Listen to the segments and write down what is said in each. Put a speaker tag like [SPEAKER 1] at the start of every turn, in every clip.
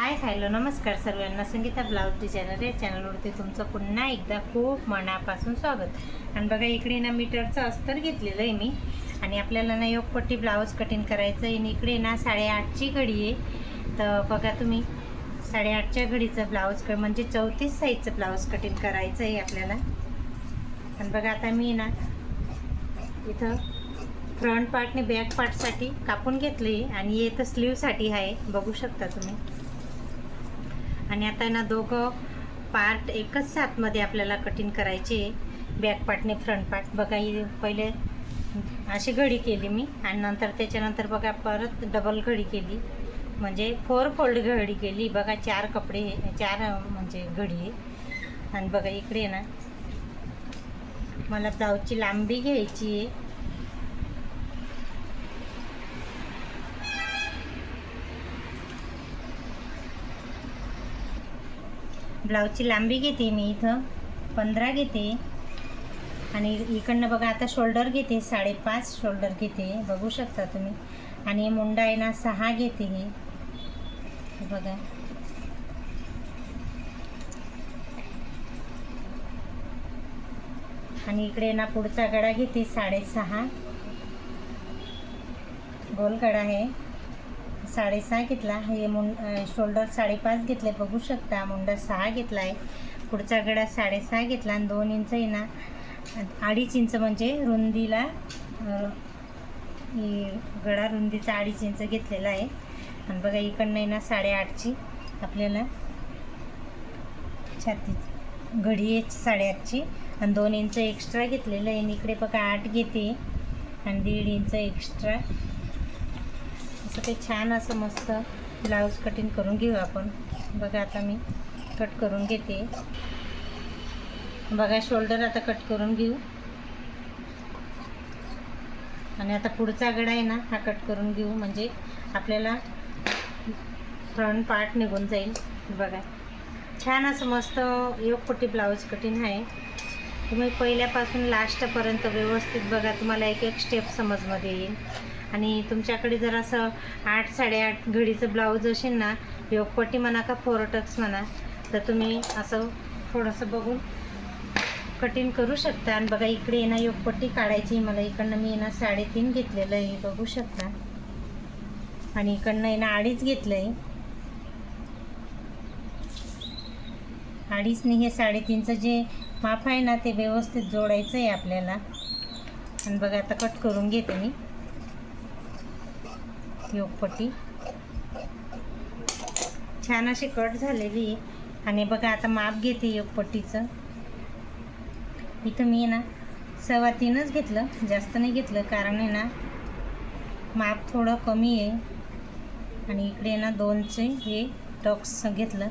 [SPEAKER 1] Hi hello नमस्कार सर्वांना. Sangeeta blouse designer या चॅनलवरती तुमचं पुन्हा एकदा खूप मनापासून स्वागत. आणि बघा इकडे ना मीटरचं अस्तर घेतलेलं आहे मी. आणि आपल्याला ना योगपट्टी ब्लाऊज कटिंग करायचं आहे. आणि इकडे ना साडेआठची घडी आहे. तर बघा तुम्ही साडेआठच्या घडीचं ब्लाऊज क म्हणजे चौतीस साईजचं ब्लाऊज कटिंग करायचं आहे आपल्याला. आणि बघा आता मी ना इथं फ्रंट पार्टने बॅक पार्टसाठी कापून घेतली आणि हे तर स्लीवसाठी आहे. बघू शकता तुम्ही. आणि आता ना दोघं पार्ट एकच साथमध्ये आपल्याला कटिंग करायचे बॅक पार्टने फ्रंट पार्ट बघा ही पहिले अशी घडी केली मी. आणि नंतर त्याच्यानंतर बघा परत डबल घडी केली. म्हणजे फोर फोल्ड घडी केली. बघा चार कपडे चार म्हणजे घडी आहे. आणि बघा इकडे ना मला ब्लाऊजची लांबी घ्यायची आहे. ब्लाऊजची लांबी घेते मी इथं पंधरा घेते. आणि इकडनं बघा आता शोल्डर घेते साडेपाच शोल्डर घेते बघू शकता तुम्ही. आणि मुंडा आहे ना सहा घेते हे. बघा. आणि इकडे ना पुढचा गडा घेते साडेसहा. गोल गडा आहे. साडेसहा घेतला. हे मुं शोल्डर साडेपाच घेतले. बघू शकता मुंडा सहा घेतला आहे पुढचा गडा साडेसहा घेतला आणि दोन इंच आहे ना अडीच इंच म्हणजे रुंदीला अ, गडा रुंदीचा अडीच इंच घेतलेला आहे. आणि बघा इकडनं आहे ना साडेआठची. आपल्याला छाती घडी आहे साडेआठची. आणि दोन इंच एक्स्ट्रा घेतलेलं आहे. आणि इकडे बघा आठ घेते. आणि दीड इंच एक्स्ट्रा असं ते छान असं मस्त ब्लाऊज कटिंग करून घेऊ आपण. बघा आता मी कट करून घेते. बघा शोल्डर आता कट करून घेऊ. आणि आता पुढचा गडा आहे ना हा कट करून घेऊ. म्हणजे आपल्याला फ्रंट पार्ट निघून जाईल. बघा. छान असं मस्त योगपट्टी ब्लाऊज कटिंग आहे. तुम्ही पहिल्यापासून लास्टपर्यंत व्यवस्थित बघा तुम्हाला एक एक स्टेप समजमध्ये येईल. आणि तुमच्याकडे जर असं आठ साडेआठ घडीचं ब्लाऊज असेल ना योगपट्टी म्हणा का फोरटक्स म्हणा तर तुम्ही असं थोडंसं बघून कटिंग करू शकता. आणि बघा इकडे आहे योगपट्टी काढायची मला इकडनं मी येणार ना साडेतीन घेतलेलं आहे. बघू शकता. आणि इकडनं आहे ना अडीच घेतलं आहे अडीचने हे साडेतीनचं जे माप आहे ना ते व्यवस्थित जोडायचं आहे आपल्याला. आणि बघा आता कट करून घेते मी. योगपट्टी छान अशी कट झालेली आहे. आणि बघा आता माप घेते योगपट्टीचं इथं मी ना सव्वा तीनच घेतलं जास्त नाही घेतलं कारण आहे ना माप थोडं कमी आहे. आणि इकडे ना दोनचे हे टक्स घेतलं.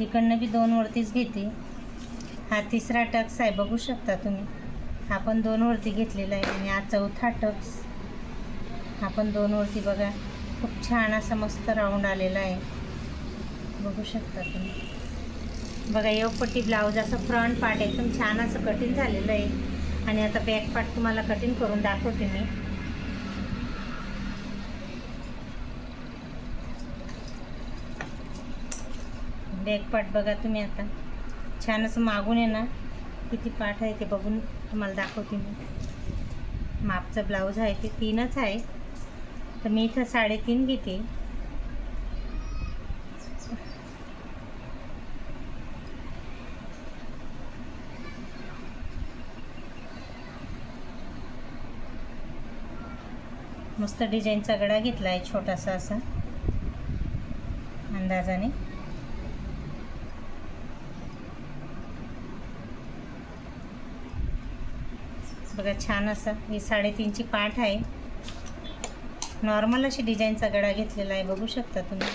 [SPEAKER 1] इकडनं बी दोन वरतीच घेते. हा तिसरा टक्स आहे बघू शकता तुम्ही. आपण दोन वरती घेतलेला आहे. आणि हा चौथा टक्स. आपण दोन वरती बघा. खूप छान असा मस्त राऊंड आलेला आहे. बघू शकता तुम्ही. बघा येवपट्टी ब्लाऊज असं फ्रंट पार्ट एकदम छान असं कटिंग झालेलं आहे. आणि आता बॅक पार्ट तुम्हाला कटिंग करून दाखवते मी. बॅक पार्ट बघा तुम्ही आता. छान असं मागून आहे ना किती पार्ट आहे ते बघून तुम्हाला दाखवते मी. मापचं ब्लाऊज आहे ते तीनच आहे. तर मी इथं साडेतीन घेते. मस्त डिझाईनचा गडा घेतला आहे छोटासा असा. अंदाजाने. बघा छान असा. ही साडेतीनची पाठ आहे. नॉर्मल अशी डिझाईनचा गडा घेतलेला आहे बघू शकता तुम्ही.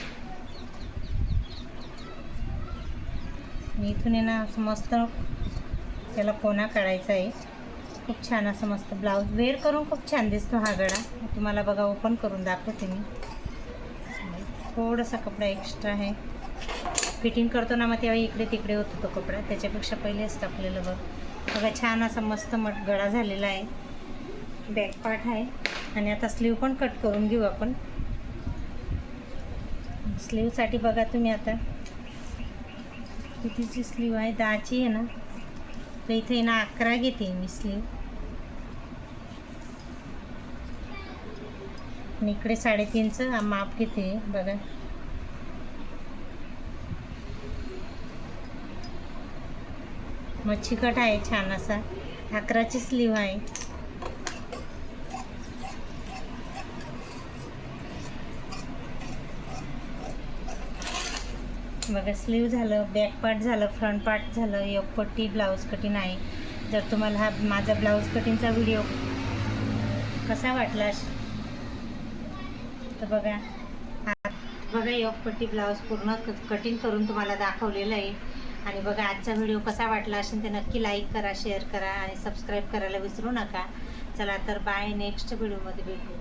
[SPEAKER 1] इथून आहे ना असं मस्त त्याला कोणा काढायचा आहे. खूप छान असं मस्त ब्लाऊज. वेअर करून खूप छान दिसतो हा गडा तुम्हाला बघा ओपन करून दाखवते मी. थोडासा कपडा एक्स्ट्रा आहे. फिटिंग करतो ना मग तेव्हा इकडे तिकडे होतो तो कपडा. त्याच्यापेक्षा पहिलेच टाकलेलं बघ. बघा छान असा मस्त मट गळा झालेला आहे. बॅक पार्ट आहे. आणि आता स्लीव पण कट करून घेऊ आपण. स्लीवसाठी बघा तुम्ही आता. कितीची स्लीव आहे दहाची आहे ना. तर इथे ना अकरा घेते मी स्लीव आणि इकडे साडेतीनचं माप घेते बघा. मच्छी कट आहे छान असा. अकराची स्लीव आहे. बघा स्लीव झालं बॅक पार्ट झालं फ्रंट पार्ट झालं योगपट्टी ब्लाऊज कटिंग आहे. जर तुम्हाला हा माझा ब्लाऊज कटिंगचा व्हिडिओ कसा वाटला तर बघा. हा बघा योगपट्टी ब्लाऊज पूर्ण कटिंग करून तुम्हाला दाखवलेलं आहे. आणि बघा आजचा व्हिडिओ कसा वाटला असेल ते नक्की लाईक करा शेअर करा आणि सबस्क्राईब करायला विसरू नका. चला तर बाय नेक्स्ट व्हिडिओमध्ये भेटू.